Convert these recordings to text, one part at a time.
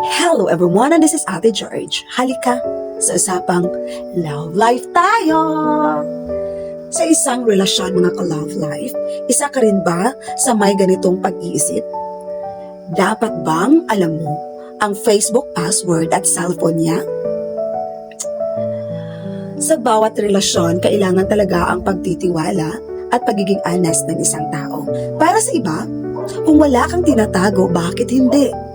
Hello everyone, and this is Ate George. Halika sa usapang love life tayo! Sa isang relasyon mga ka-love life, isa ka rin ba sa may ganitong pag-iisip? Dapat bang alam mo ang Facebook password at cellphone niya? Sa bawat relasyon, kailangan talaga ang pagtitiwala at pagiging honest ng isang tao. Para sa iba, kung wala kang tinatago, bakit hindi?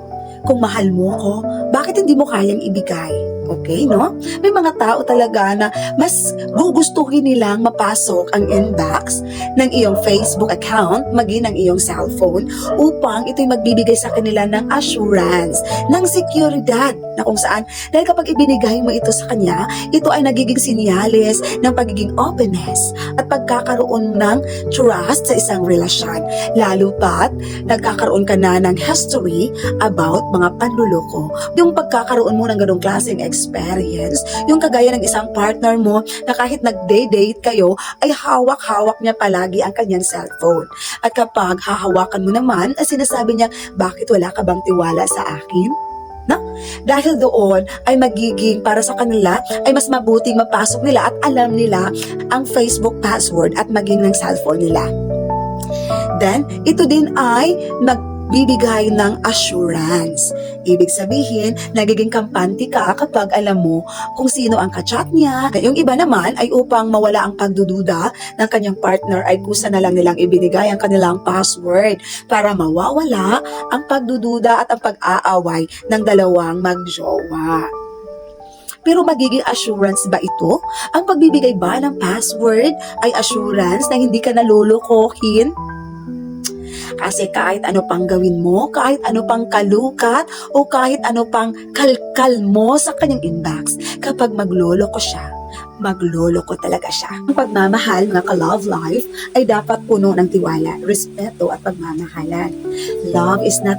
Kung mahal mo ko, bakit hindi mo kayang ibigay? Okay, no? May mga tao talaga na mas gugustuhin nilang mapasok ang inbox ng iyong Facebook account, maging ng iyong cellphone, upang ito'y magbibigay sa kanila ng assurance, ng seguridad na kung saan, dahil kapag ibinigay mo ito sa kanya, ito ay nagiging sinyales ng pagiging openness at pagkakaroon ng trust sa isang relasyon. Lalo pat, nagkakaroon ka na ng history about mga panluloko. Yung pagkakaroon mo ng ganong klaseng experience, yung kagaya ng isang partner mo na kahit nag-date kayo, ay hawak-hawak niya palagi ang kanyang cellphone. At kapag hahawakan mo naman, ay sinasabi niya, bakit wala ka bang tiwala sa akin? No? Dahil doon ay magiging para sa kanila ay mas mabuting mapasok nila at alam nila ang Facebook password at maging ng cellphone nila. Then, ito din ay nagbibigay ng assurance. Ibig sabihin, nagiging kampante ka kapag alam mo kung sino ang kachat niya. Yung iba naman ay upang mawala ang pagdududa ng kanyang partner ay kusa na lang nilang ibinigay ang kanilang password para mawawala ang pagdududa at ang pag-aaway ng dalawang magjowa. Pero magiging assurance ba ito? Ang pagbibigay ba ng password ay assurance na hindi ka nalulukohin? Kasi kahit ano pang gawin mo, kahit ano pang kalukat, o kahit ano pang kalkal mo sa kanyang inbox, kapag magloloko siya, magloloko talaga siya. Ang pagmamahal, mga ka-love life, ay dapat puno ng tiwala, respeto at pagmamahalan. Love is not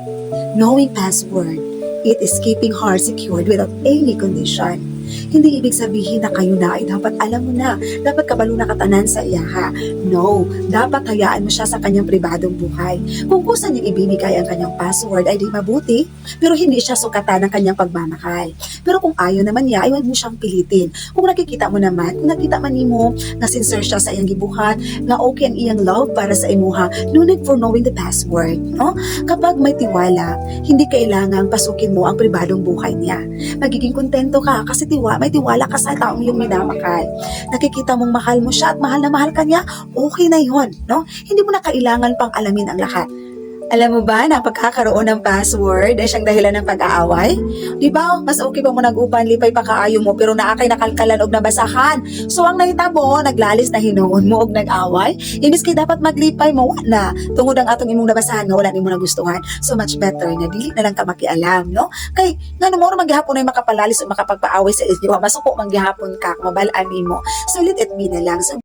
knowing password. It is keeping heart secured without any condition. Hindi ibig sabihin na kayo na ay dapat alam mo na, dapat kabalo na katanan sa iya ha. No, dapat hayaan mo siya sa kanyang pribadong buhay. Kung kusa niyang ibibigay ang kanyang password ay di mabuti, pero hindi siya sukatan ng kanyang pagmamahal. Pero kung ayaw naman niya, ay huwag mo siyang pilitin. Kung nakikita mo naman, kung nakita man mo na sincere siya sa iyang gibuhat, na okay ang iyang love para sa imuha, no need for knowing the password. No? Kapag may tiwala, hindi kailangang pasukin mo ang pribadong buhay niya. Magiging kontento ka kasi tiwa, may tiwala ka sa taong iyong minamahal. Nakikita mong mahal mo siya at mahal na mahal ka niya, okay na yon, no? Hindi mo na kailangan pang alamin ang lahat. Alam mo ba na pagkakaroon ng password ay siyang dahilan ng pag-aaway? Di ba? Mas okay pa mo nag-upan, lipay pa kaayo mo, pero naakay nakalkalan og nabasahan. So ang nahitabo, naglalis na hinuon mo og nag-away. Imbis kay dapat maglipay mo, na. Tungod ang atong imong nabasahan nga wala nimo nagustuhan. So much better na dili na lang ka makialam, no? Kay ngano mo maghapon ay makapalalis o makapagpaaway sa inyo, masuko manggihapon ka, mabalaan nimo. So let it be na lang. So,